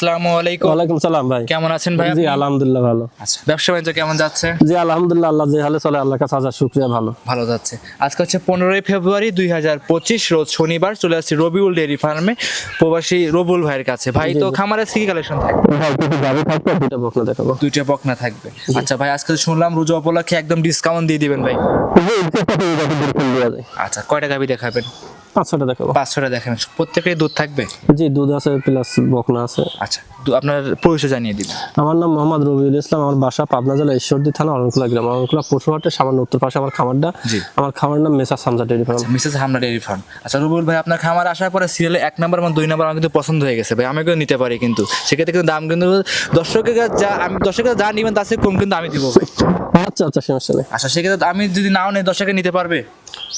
আসসালামু আলাইকুম ওয়ালাইকুম সালাম ভাই কেমন আছেন ভাই জি আলহামদুলিল্লাহ ভালো আচ্ছা ব্যবসা বাণিজ্য কেমন যাচ্ছে জি আলহামদুলিল্লাহ আল্লাহ যে হালে চলে আল্লাহ কাছে হাজার শুক্রিয়া ভালো ভালো যাচ্ছে আজকে হচ্ছে পনেরোই ফেব্রুয়ারি দুই হাজার পঁচিশ রোজ শনিবার চলে আসছি রবিউল ডেয়ারি ফার্মে প্রবাসী রবিউল ভাইয়ের কাছে ভাই তো খামারে কি কালেকশন থাকবে ভাই কিছু গাড়ি থাকবে দুটো বকনা দেখাবো দুইটা বকনা থাকবে আচ্ছা ভাই আজকে শুনলাম রোজা উপলক্ষে একদম ডিসকাউন্ট দিয়ে দিবেন ভাই আচ্ছা কয়টা গাবি দেখাবেন পাঁচশোটা দেখাবো। পাঁচশোটা দেখাবেন প্রত্যেকের দুধ থাকবে? জি দুধ আছে প্লাস বকনা আছে। আচ্ছা আপনার পরিচয় জানিয়ে দিবেন। আমার নাম মোহাম্মদ রবিউল ইসলাম আমার বাসা পাবনা জেলা ঈশ্বরদী থানা অরণকুলা গ্রাম। অরণকুলা পশুহাটের সামান্য উত্তর পাশে আমার খামারটা। জি। আমার খামার নাম মেসা সামজা dairy farm. Mrs Hamna dairy farm. আচ্ছা রুবুল ভাই আপনার খামার আসার পরে সিরিয়ালে এক নাম্বার এবং দুই নাম্বার আমার কিন্তু পছন্দ হয়ে গেছে ভাই। আমি কিন্তু নিতে পারি কিন্তু। সেক্ষেত্রে কিন্তু দাম কিন্তু দর্শকের যা আমি দর্শকের যা নিবেন তার চেয়ে কম কিন্তু আমি দিব। আচ্ছা আচ্ছা সমস্যা নেই। আচ্ছা সেক্ষেত্রে আমি যদি নাও নেই দর্শকে নিতে পারবে?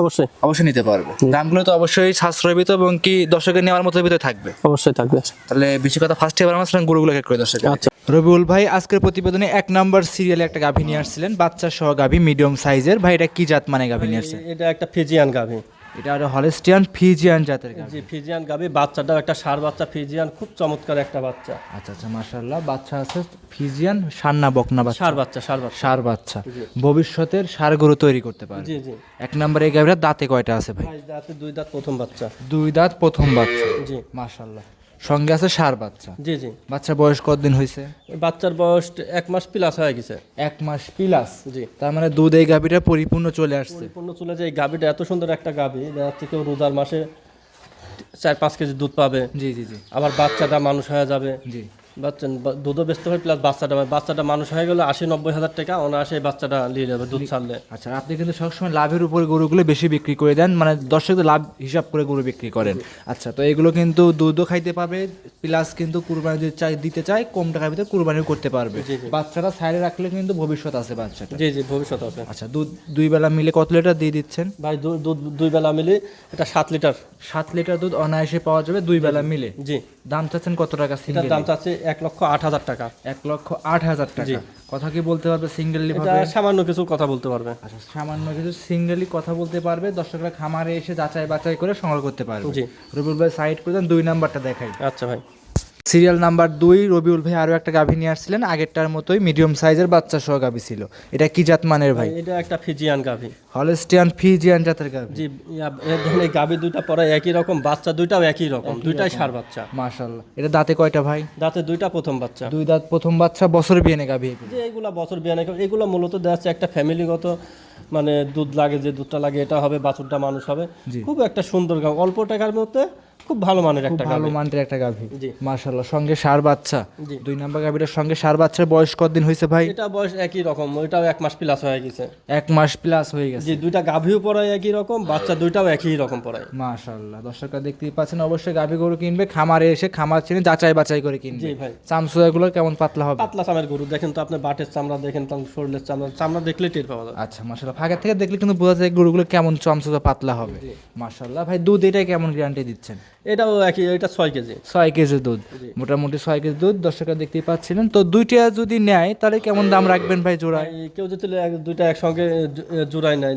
অবশ্যই। অবশ্যই নিতে পারবে। দামগুলো তো অবশ্যই সাশ্রয় ভিতর এবং কি দর্শকের নেওয়ার মতো ভিতরে থাকবে। অবশ্যই থাকবে। তাহলে বেশি কথা ফার্স্ট এবার আমার গরুগুলো এক করে দর্শক আচ্ছা। রবিউল ভাই আজকের প্রতিবেদনে এক নাম্বার সিরিয়ালে একটা গাভী নিয়ে আসছিলেন। বাচ্চা সহ গাভী মিডিয়াম সাইজের ভাই এটা কি জাত মানে গাভী নিয়ে আসছে এটা একটা ফিজিয়ান গাভি। এটা আর হলেস্টিয়ান ফিজিয়ান জাতের জি ফিজিয়ান গাভি বাচ্চাটাও একটা সার বাচ্চা ফিজিয়ান খুব চমৎকার একটা বাচ্চা। আচ্ছা আচ্ছা মাশাআল্লাহ বাচ্চা আছে ফিজিয়ান সান্না বকনা বাচ্চা। সার বাচ্চা সার বাচ্চা। সার বাচ্চা। ভবিষ্যতের সার গরু তৈরি করতে পারে জি জি। এক নম্বরে এই গাভীর দাঁতে কয়টা আছে ভাই? ভাই দাঁতে দুই দাঁত প্রথম বাচ্চা। দুই দাঁত প্রথম বাচ্চা। জি। মাশাআল্লাহ। সঙ্গে আছে সার বাচ্চা। জি জি। বাচ্চার বয়স কতদিন হয়েছে বাচ্চার বয়স এক মাস প্লাস হয়ে গেছে। এক মাস প্লাস জি। তার মানে দুধ এই গাভীটা পরিপূর্ণ চলে আসছে। পরিপূর্ণ চলে যায় এই গাভীটা এত সুন্দর একটা গাভি যাচ্ছে কেউ রোজার মাসে চার পাঁচ কেজি দুধ পাবে। জি জি জি। আবার বাচ্চাটা মানুষ হয়ে যাবে। জি। বাচ্চা দুধও বেচতে হয় প্লাস বাচ্চাটা বাচ্চাটা মানুষ হয়ে গেলে আশি নব্বই হাজার টাকা অনায়াসে বাচ্চাটা নিয়ে যাবে দুধ ছাড়লে। আচ্ছা আপনি কিন্তু সবসময় লাভের উপরে গরুগুলো বেশি বিক্রি করে দেন মানে দর্শকদের লাভ হিসাব করে গরু বিক্রি করেন। আচ্ছা তো এগুলো কিন্তু দুধও খাইতে পাবে প্লাস কিন্তু কুরবানি যদি চাই দিতে চায় কম টাকার ভিতরে কুরবানিও করতে পারবে। বাচ্চাটা সাইডে রাখলে কিন্তু ভবিষ্যৎ আছে বাচ্চাটা জি জি ভবিষ্যৎ আছে। আচ্ছা দুধ দুই বেলা মিলে কত লিটার দিয়ে দিচ্ছেন? ভাই দুধ দুই বেলা মিলি এটা সাত লিটার। সাত লিটার দুধ অনায়াসে পাওয়া যাবে দুই বেলা মিলে। জি। দাম চাচ্ছেন কত টাকা দাম চাচ্ছে এক লক্ষ আট হাজার টাকা। এক লক্ষ আট হাজার টাকা। কথা কি বলতে পারবে? সিঙ্গেলি সামান্য কিছু কথা বলতে পারবে। আচ্ছা সামান্য কিছু সিঙ্গেলি কথা বলতে পারবে। দর্শকরা খামারে এসে যাচাই বাছাই করে সংগ্রহ করতে পারবে। জি। রবিউল ভাই সাইড করে দেন দুই নাম্বারটা দেখাই। আচ্ছা ভাই। সিরিয়াল নাম্বার দুই রবিউল ভাই আরও একটা গাভী নিয়ে আসছিলেন আগেরটার মতোই মিডিয়াম সাইজের বাচ্চা সহ গাভী ছিল। এটা কি জাত মানের ভাই? এটা একটা ফিজিয়ান গাভি। হলস্টিয়ান ফিজিয়ান জাতের গাভী। জি এই গাভি দুইটা পরে একই রকম বাচ্চা দুইটাও একই রকম দুইটাই সার বাচ্চা। মাশাল্লাহ এটা দাঁতে কয়টা ভাই? দাঁতে দুইটা প্রথম বাচ্চা। দুই দাঁত প্রথম বাচ্চা বছর বিয়ে গাভী যে এগুলা বছর বিয়ানে এগুলো মূলত দেখা যাচ্ছে একটা ফ্যামিলিগত মানে দুধ লাগে যে দুধটা লাগে এটা হবে বাছুরটা মানুষ হবে। খুব একটা সুন্দর গাভ অল্প টাকার মধ্যে খুব ভালো মানের একটা ভালো মানের একটা গাভী। জি। মাশাল্লাহ সঙ্গে সার বাচ্চা। জি। দুই নাম্বার গাভীটার সঙ্গে সার বাচ্চার বয়স কতদিন হয়েছে ভাই? এটা বয়স একই রকম ওইটাও এক মাস প্লাস হয়ে গেছে। এক মাস প্লাস হয়ে গেছে। যে দুইটা গাভিও পড়ায় একই রকম বাচ্চা দুইটাও একই রকম পড়ায় মাশাল্লাহ দর্শকরা দেখতেই পাচ্ছেন অবশ্যই গাভী গরু কিনবে খামারে এসে খামার চিনে যাচাই বাছাই করে কিনবে। জি ভাই। চামচুয়াগুলো কেমন পাতলা হবে? পাতলা চামের গরু দেখেন তো আপনি বাটের চামড়া দেখেন তার শরীরের চামড়া চামড়া দেখলে টের পাওয়া যায়। আচ্ছা মাশাল্লাহ ফাঁকা থেকে দেখলে কিন্তু বোঝা যায় গরুগুলো কেমন চামচুয়া পাতলা হবে। মাশাল্লাহ ভাই দুধ এটাই কেমন গ্যারান্টি দিচ্ছেন? এটাও একই এটা ছয় কেজি। ছয় কেজি দুধ। মোটামুটি ছয় কেজি দুধ দর্শকরা দেখতেই পাচ্ছিলেন। তো দুইটা যদি নেয় তাহলে কেমন দাম রাখবেন ভাই জোড়ায়? কেউ যদি দুইটা একসঙ্গে জোড়ায় নেয়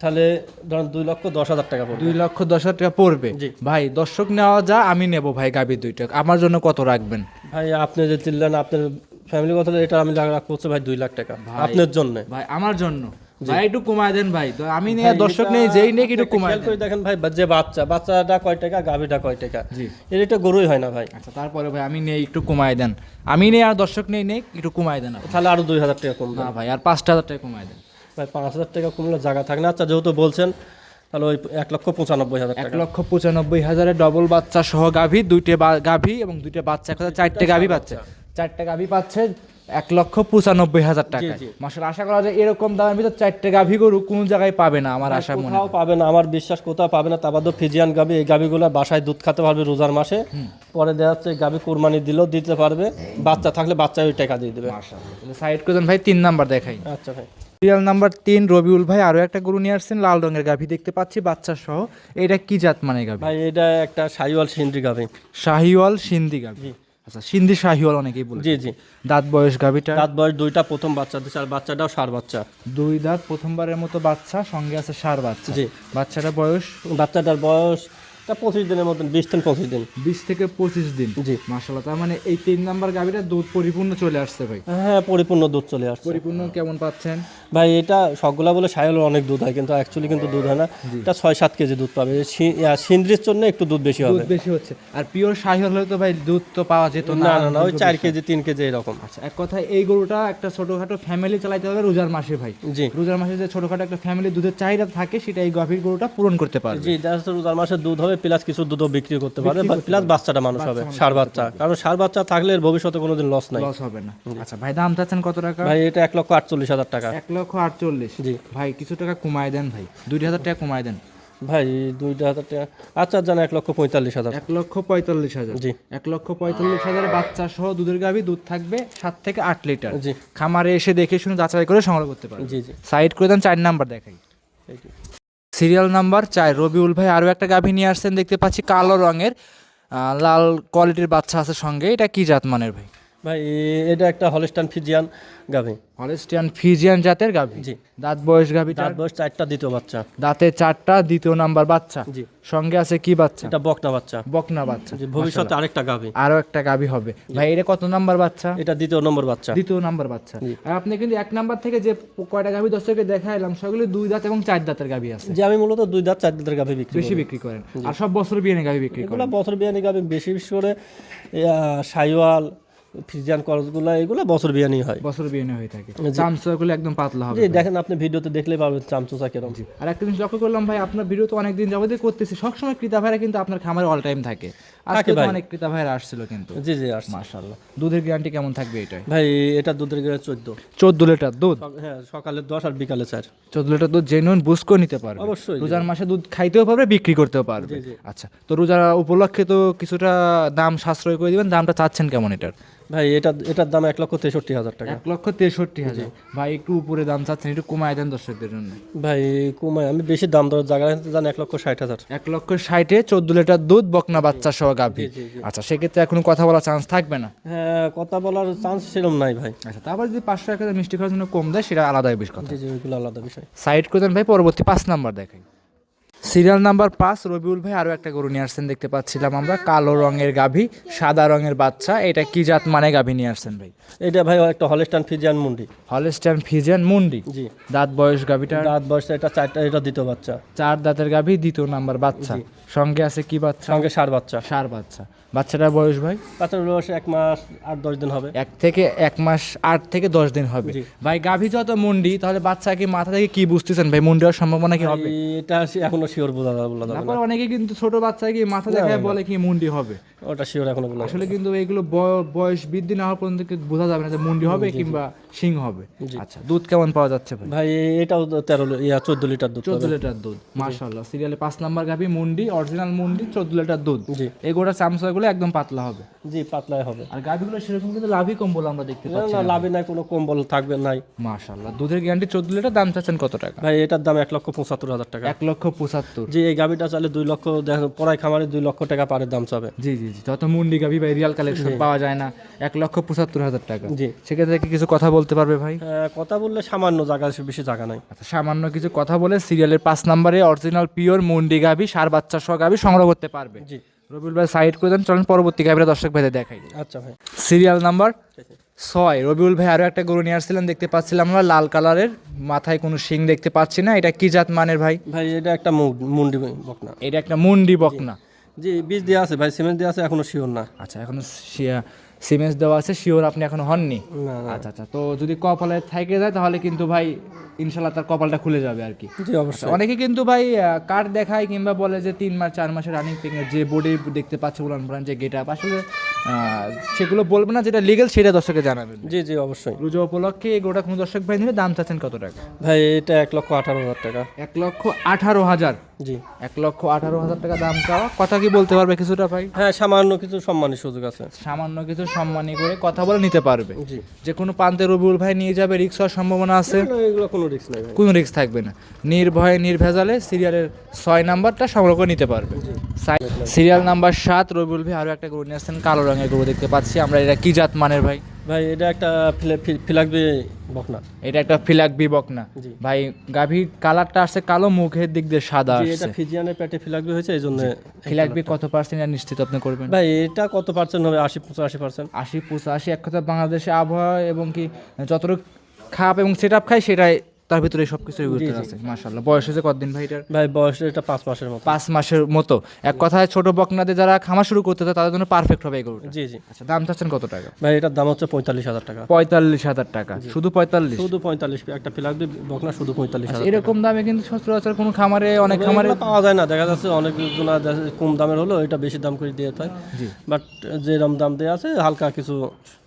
তাহলে ধরেন দুই লক্ষ দশ হাজার টাকা পড়বে। দুই লক্ষ দশ হাজার টাকা পড়বে। ভাই দর্শক নেওয়া যা আমি নেব ভাই গাভী দুইটা। আমার জন্য কত রাখবেন? ভাই আপনি যে চিনলেন আপনার ফ্যামিলি কথা এটা আমি রাখব ভাই দুই লাখ টাকা। আপনার জন্য। ভাই আমার জন্য। ভাই একটু কমায় দেন ভাই। তো আমি নিয়ে দর্শক নেই যেই নেই একটু কমায় করে দেখেন ভাই যে বাচ্চা। বাচ্চাটা কয় টাকা গাভিটা কয় টাকা? এর এটা গরুই হয় না ভাই। আচ্ছা তারপরে ভাই আমি নেই একটু কমায় দেন। আমি নেই আর দর্শক নেই নেই একটু কমায় দেন। তাহলে আরও দুই হাজার টাকা কমবে। না ভাই আর পাঁচটা হাজার টাকা কমায় দেন। ভাই পাঁচ হাজার টাকা কমলে জায়গা থাকে না। আচ্ছা যেহেতু বলছেন তাহলে ওই এক লক্ষ পঁচানব্বই হাজার এক লক্ষ পঁচানব্বই হাজারের ডবল বাচ্চা সহ গাভী দুইটে গাভী এবং দুইটা বাচ্চা চারটে গাভী পাচ্ছে। চারটে গাভী পাচ্ছে এক লক্ষ পঁচানব্বই হাজার টাকা জি। মাসাল আশা করা যায় এরকম দামের ভিতর চারটে গাভী গরু কোন জায়গায় পাবে না আমার আশা মনে কোথাও পাবে না আমার বিশ্বাস কোথাও পাবে না। তারপর ফিজিয়ান গাভী এই গাবিগুলো বাসায় দুধ খেতে পারবে রোজার মাসে। পরে দেখা যাচ্ছে গাভী কোরবানি দিলেও দিতে পারবে। বাচ্চা থাকলে বাচ্চা ওই টাকা দিয়ে দেবে। সাইড করে ভাই তিন নাম্বার দেখাই। আচ্ছা ভাই। সিরিয়াল নাম্বার তিন রবিউল ভাই আরও একটা গরু নিয়ে আসছেন লাল রঙের গাভী দেখতে পাচ্ছি বাচ্চা সহ এটা কি জাত মানে গাভী? ভাই এটা একটা সাইওয়াল সিন্দ্রি গাভী। শাহিওয়াল সিন্ধি গাভী। আচ্ছা সিন্ধি শাহিওয়াল অনেকেই বলে জি জি। দাঁত বয়স গাভীটা? দাঁত বয়স দুইটা প্রথম বাচ্চা দিচ্ছে আর বাচ্চাটাও সার বাচ্চা। দুই দাঁত প্রথমবারের মতো বাচ্চা সঙ্গে আছে সার বাচ্চা। জি। বাচ্চাটার বয়স? বাচ্চাটার বয়স এটা পঁচিশ দিনের মতন বিশ থেকে পঁচিশ দিন। বিশ থেকে পঁচিশ দিন? জি। মাসাল্লাহ তার মানে এই তিন নাম্বার গাভিটা দুধ পরিপূর্ণ চলে আসছে ভাই? হ্যাঁ পরিপূর্ণ দুধ চলে আসছে। পরিপূর্ণ কেমন পাচ্ছেন? ভাই এটা সবগুলা বলে সায়লের অনেক দুধ হয় কিন্তু অ্যাকচুয়ালি কিন্তু দুধ হয় না। এটা ছয় সাত কেজি দুধ পাবে। সিন্দ্রির জন্য একটু দুধ বেশি হবে। বেশি হচ্ছে। আর পিওর শাহি হলে তো ভাই দুধ তো পাওয়া যেত না না না ওই চার কেজি তিন কেজি এরকম। আচ্ছা এক কথায় এই গরুটা একটা ছোটখাটো ফ্যামিলি চালাইতে হবে রোজার মাসে ভাই। জি। রোজার মাসে যে ছোটখাটো একটা ফ্যামিলি দুধের চাহিদা থাকে সেটা এই গাভীর গরুটা পূরণ করতে পারবে। জি রোজার মাসে দুধ হবে প্লাস কিছু দুধও বিক্রি করতে পারবে প্লাস বাচ্চাটা মানুষ হবে সার বাচ্চা। কারণ সার বাচ্চা থাকলে এর ভবিষ্যতে কোনোদিন লস নাই। লস হবে না। আচ্ছা ভাই দাম চাচ্ছেন কত টাকা? ভাই এটা এক লক্ষ আটচল্লিশ হাজার টাকা। এক লক্ষ আটচল্লিশ। জি। ভাই কিছু টাকা কমায় দেন ভাই। দুই হাজার টাকা কমায় দেন। ভাই দুইটা হাজার টাকা। আচ্ছা জানা এক লক্ষ পঁয়তাল্লিশ হাজার। এক লক্ষ পঁয়তাল্লিশ হাজার। জি। এক লক্ষ পঁয়তাল্লিশ হাজার বাচ্চা সহ দুধের গাভী দুধ থাকবে সাত থেকে আট লিটার। জি। খামারে এসে দেখে শুনে যাচাই করে সংগ্রহ করতে পারবে। জি জি। সাইড করে দেন চার নাম্বার দেখাই। সিরিয়াল নাম্বার চার, রবিউল ভাই আরও একটা গাভী নিয়ে আসছেন, দেখতে পাচ্ছি কালো রঙের লাল কোয়ালিটির বাচ্চা আছে সঙ্গে, এটা কি জাত মানের ভাই? ভাই এটা একটা হলস্টান ফিজিয়ান গাভি। হলেস্টিয়ান ফিজিয়ান জাতের গাভী? জি। দাঁত বয়স গাভী তার বয়স চারটা দ্বিতীয় বাচ্চা। দাঁতে চারটা দ্বিতীয় নাম্বার বাচ্চা? জি। সঙ্গে আছে কি বাচ্চা? এটা বকনা বাচ্চা। বকনা বাচ্চা। জি ভবিষ্যতে আরেকটা গাভি। আরও একটা গাভী হবে। ভাই এটা কত নাম্বার বাচ্চা? এটা দ্বিতীয় নম্বর বাচ্চা। দ্বিতীয় নাম্বার বাচ্চা। আর আপনি কিন্তু এক নাম্বার থেকে যে কয়টা গাভী দর্শককে দেখাইলাম সেগুলো দুই দাঁত এবং চার দাঁতের গাভী আছে। যে আমি মূলত দুই দাঁত চার দাঁতের গাভি বিক্রি বেশি বিক্রি করেন। আর সব বছর বিয়ে গাভী বিক্রি করেন। এগুলো বছর বিয়ানি গাভি বেশি বেশি করে সাইওয়াল ফিজিয়ান করসগুলো এগুলো বছর বিয়ানি হয়। বছর বিয়ে হয়ে থাকে। একদম পাতলা হবে দেখেন আপনি ভিডিওতে দেখলে পাবেন চামচুচা আর একটা জিনিস লক্ষ্য করলাম ভাই আপনার ভিডিও তো অনেকদিন যাবতীয় করতেছি। সবসময় ক্রেতা ভাইরা কিন্তু আপনার খামারে অল টাইম থাকে। আজকে অনেক ক্রেতা ভাইরা আসছিল কিন্তু। জি জি মাশাআল্লাহ। দুধের গ্যারান্টি কেমন থাকবে এটাই? ভাই এটা দুধের গ্রেড চোদ্দ। চোদ্দ লিটার দুধ? হ্যাঁ সকালে দশ আর বিকালে চার। চোদ্দ লিটার দুধ জেনুইন বুঝ করে নিতে পারবে। অবশ্যই। রোজার মাসে দুধ খাইতেও পারবে বিক্রি করতেও পারবে। আচ্ছা তো রোজার উপলক্ষে তো কিছুটা দাম সাশ্রয় করে দিবেন। দামটা চাচ্ছেন কেমন এটার? ভাই এটা এটার দাম এক লক্ষ তেষট্টি হাজার টাকা। এক লক্ষ তেষট্টি হাজার। ভাই একটু উপরে দাম চাচ্ছেন একটু কমায় দেন দর্শকদের জন্য। ভাই কমায় আমি বেশি দাম দর জায়গা জান এক লক্ষ ষাট হাজার। এক লক্ষ ষাটে চোদ্দ লিটার দুধ বকনা বাচ্চা সহ গাভী। আচ্ছা সেক্ষেত্রে এখন কথা বলার চান্স থাকবে না? হ্যাঁ কথা বলার চান্স সেরকম নাই ভাই। আচ্ছা তারপর যদি পাঁচশো টাকা মিষ্টি খাওয়ার জন্য কম দেয় সেটা আলাদা বিষয় কথা। জি জি ওইগুলো আলাদা বিষয়। সাইড করে দেন ভাই পরবর্তী পাঁচ নাম্বার দেখাই। সিরিয়াল নাম্বার পাঁচ রবিউল ভাই আরও একটা গরু নিয়ে আসছেন দেখতে পাচ্ছিলাম আমরা। কালো রঙের গাভী সাদা রঙের বাচ্চা। এটা কি জাত মানে গাভী নিয়ে আসছেন ভাই? এটা ভাই একটা হলস্টান ফিজিয়ান মুন্ডি। হলেস্টান ফিজিয়ান মুন্ডি? জি। দাঁত বয়স গাভীটা দাঁত বয়সে এটা চারটা এটা দ্বিতীয় বাচ্চা। চার দাঁতের গাভী দ্বিতীয় নাম্বার বাচ্চা। সঙ্গে আছে কি বাচ্চা? সঙ্গে সার বাচ্চা। সার বাচ্চা। বাচ্চাটার বয়স ভাই? বাচ্চার বয়স এক মাস আট দশ দিন হবে। এক থেকে এক মাস আট থেকে দশ দিন হবে। ভাই গাভী যত মুন্ডি তাহলে বাচ্চা কি মাথা থেকে কি বুঝতেছেন ভাই? মুন্ডি হওয়ার সম্ভাবনা কি হবে? এটা এখনও শিওর বোঝা যাবে তারপর অনেকে কিন্তু ছোট বাচ্চা কি মাথা দেখায় বলে কি মুন্ডি হবে। ওটা শিওর এখনও যাবে আসলে কিন্তু এইগুলো বয়- বয়স বৃদ্ধি না হওয়ার পর্যন্ত বোঝা যাবে না যে মুন্ডি হবে কিংবা শিং হবে। আচ্ছা দুধ কেমন পাওয়া যাচ্ছে ভাই? ভাই এটাও তেরো ইয়া চোদ্দ লিটার দুধ চোদ্দ লিটার দুধ মাশাল্লাহ সিরিয়ালে পাঁচ নাম্বার গাভী মুন্ডি অরিজিনাল মুন্ডি চোদ্দ লিটার দুধ। জি। এই গোটা চামচাগুলো একদম পাতলা হবে। জি পাতলায় হবে। আর গাভীগুলো সেরকম কিন্তু লাভই কম বলে আমরা দেখতে পাচ্ছি না লাভে নাই কোনো কম্বল থাকবে নাই। মাশাল্লাহ দুধের গ্যারান্টি চোদ্দ লিটার দাম চাচ্ছেন কত টাকা? ভাই এটার দাম এক লক্ষ পঁচাত্তর হাজার টাকা। এক লক্ষ পঁচাত্তর। জি এই গাভিটা চাইলে দুই লক্ষ দেখো পড়াই খামারে দুই লক্ষ টাকা পারে দাম চাবে। জি জি। যত মুন্ডি গাভী ভাই রিয়াল কালেকশন পাওয়া যায় না এক লক্ষ পঁচাত্তর হাজার টাকা। জি। সেক্ষেত্রে কি কিছু কথা বলতে পারবে ভাই? কথা বললে সামান্য জায়গা বেশি জায়গা নাই। আচ্ছা সামান্য কিছু কথা বলে সিরিয়ালের পাঁচ নম্বরে অরিজিনাল পিওর মুন্ডি গাভী সার বাচ্চা সহ গাভী সংগ্রহ করতে পারবে। জি। রবিউল ভাই সাইড করে দেন চলেন পরবর্তী গাভীরা দর্শক ভাইদের দেখাই আচ্ছা ভাই। সিরিয়াল নাম্বার ছয়। রবিউল ভাই আরও একটা গরু নিয়ে আসছিলেন দেখতে পাচ্ছিলাম আমরা লাল কালারের মাথায় কোনো শিং দেখতে পাচ্ছি না এটা কি জাত মানের ভাই? ভাই এটা একটা মুন্ডি বকনা। এটা একটা মুন্ডি বকনা। জি বীজ দেওয়া আছে ভাই সিমেন্ট দেওয়া আছে এখনও শিওর না। আচ্ছা এখনও সিমেন্স দেওয়া আছে শিওর আপনি এখনও হননি? আচ্ছা আচ্ছা তো যদি কপালে থেকে যায় তাহলে কিন্তু ভাই ইনশাল্লাহ তার কপালটা খুলে যাবে আর কি। জি অবশ্যই। অনেকে কিন্তু ভাই কার্ড দেখায় কিংবা বলে যে তিন মাস চার মাসের রানিং যে বোর্ডে দেখতে পাচ্ছে উলান পুরান যে গেট আপ আসলে সেগুলো বলবে না যেটা লিগেল সেটা দর্শকে জানাবেন। জি জি অবশ্যই। রুজো উপলক্ষে এই গোটা কোনো দর্শক ভাই নিলে দাম চাচ্ছেন কত টাকা? ভাই এটা এক লক্ষ আঠারো হাজার টাকা। এক লক্ষ আঠারো হাজার? জি। এক লক্ষ আঠারো হাজার টাকা দাম চাওয়া। কথা কি বলতে পারবে কিছুটা ভাই? হ্যাঁ সামান্য কিছু সম্মানের সুযোগ আছে। সামান্য কিছু সম্মানী করে কথা বলে নিতে পারবে। জি। যে কোনো প্রান্তে রবিউল ভাই নিয়ে যাবে রিক্স হওয়ার সম্ভাবনা আছে। এগুলো কোনো কোনো রিস্ক নাই কোনো রিস্ক থাকবে না। নির্ভয়ে নির্ভেজালে সিরিয়ালের ছয় নাম্বারটা সংগ্রহ করে নিতে পারবে। সিরিয়াল নাম্বার সাত রবিউল ভাই আরও একটা গরু নিয়ে আসছেন কালো রঙের গরু দেখতে পাচ্ছি। আমরা এটা কি জাত মানের ভাই? ভাই এটা একটা ফিলাকবি বকনা। এটা একটা ফিলাক বিবক না জি। ভাই গাভীর কালারটা আসছে কালো মুখের দিক দিয়ে সাদা আসছে এটা ফিজিয়ানের পেটে ফিলাকবি হয়েছে এই জন্য ফিলাকবি কত পার্সেন্ট নিশ্চিত আপনি করবেন? ভাই এটা কত পার্সেন্ট হবে? আশি পঁচাশি পার্সেন্ট আশি পঁচাশি এক কথা বাংলাদেশে আবহাওয়া এবং কি যতটুকু খাপ এবং সেট আপ খাই সেটাই তার ভিতরে সব কিছুর ভিতরে আছে। মাশাল্লাহ বয়স হয়েছে কতদিন ভাই এটার? ভাই বয়স এটা পাঁচ মাসের মতো। পাঁচ মাসের মতো। এক কথায় ছোট বকনাতে যারা খামার শুরু করতে চায় তাদের জন্য পারফেক্ট হবে এই গরুটা। জি জি। আচ্ছা দাম চাচ্ছেন কত টাকা? ভাই এটার দাম হচ্ছে পঁয়তাল্লিশ হাজার টাকা। পঁয়তাল্লিশ হাজার টাকা। শুধু পঁয়তাল্লিশ? শুধু পঁয়তাল্লিশ একটা ফিলাকবি বকনা শুধু পঁয়তাল্লিশ হাজার এরকম দামে কিন্তু সচরাচর কোনো খামারে অনেক খামারে পাওয়া যায় না। দেখা যাচ্ছে অনেক জন কম দামের হলো এটা বেশি দাম করে দিয়ে হয় জি। বাট যেরকম দাম দেওয়া আছে হালকা কিছু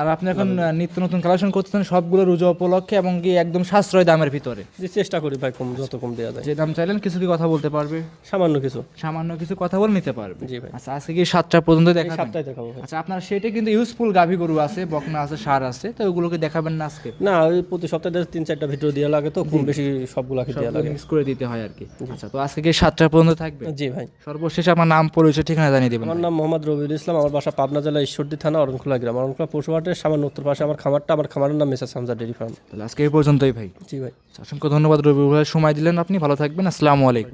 আর আপনি এখন আহ, নিত্য নতুন কালেকশন করতেছেন সবগুলো রুজু উপলক্ষে এবং কি একদম সাশ্রয় দামের ভিতরে। যে চেষ্টা করি ভাই কম যত কম দেওয়া যায়। যে দাম চাইলেন কিছু কি কথা বলতে পারবে? সামান্য কিছু। সামান্য কিছু কথা বলে নিতে পারবে। জি ভাই। আচ্ছা আজকে কি সাতটা পর্যন্ত দেখা সাতটাই দেখাবো আচ্ছা আপনার সেটা কিন্তু ইউজফুল গাভী গরু আছে বকনা আছে সার আছে তো ওগুলোকে দেখাবেন না আজকে? না ওই প্রতি সপ্তাহে তিন চারটা ভিডিও দেওয়া লাগে তো কম বেশি সবগুলাকে দেওয়া লাগে। মিক্স করে দিতে হয় আর কি। আচ্ছা তো আজকে কি সাতটা পর্যন্ত থাকবে? জি ভাই। সর্বশেষ আপনার নাম পরিচয় ঠিকানা জানিয়ে দেবেন আমার নাম মোহাম্মদ রবিউল ইসলাম আমার বাসা পাবনা জেলা ঈশ্বরদী থানা অরণখোলা গ্রাম। অরণখোলা পশুহাটের সামান্য উত্তর পাশে আমার খামারটা আমার খামারের নাম মেসার সামজা ডেরি ফার্ম। তাহলে আজকে এই পর্যন্তই ভাই। জি ভাই। অসংখ্য ধন্যবাদ রবি ভাই। সময় দিলেন আপনি ভালো থাকবেন। আসসালামু আলাইকুম।